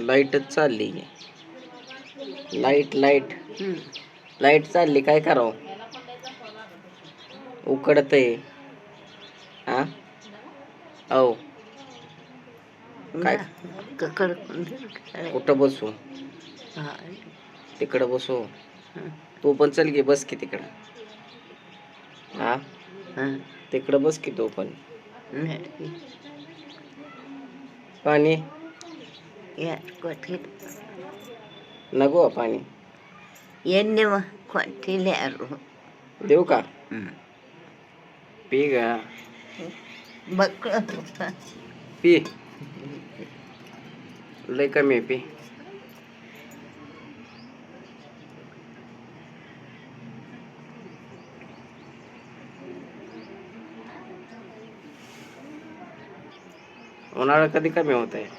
लाईटच चालली light light. Light चालली काय करावं उकडत आहे हा औ काय? कुठं बसू. तिकडं बसू. तू पण चल की बस की तिकडं हा. तिकडं बस की तू पण. पाणी या कोठीत नको पाणी ಎಣ್ಣೆ ಕೊಟ್ಟಿಲ್ಲ ಯಾರು देऊ का पी गा ಮಕ್ಕಳು पी लय कमी आहे पी उन्हाळा कधी कमी होत आहे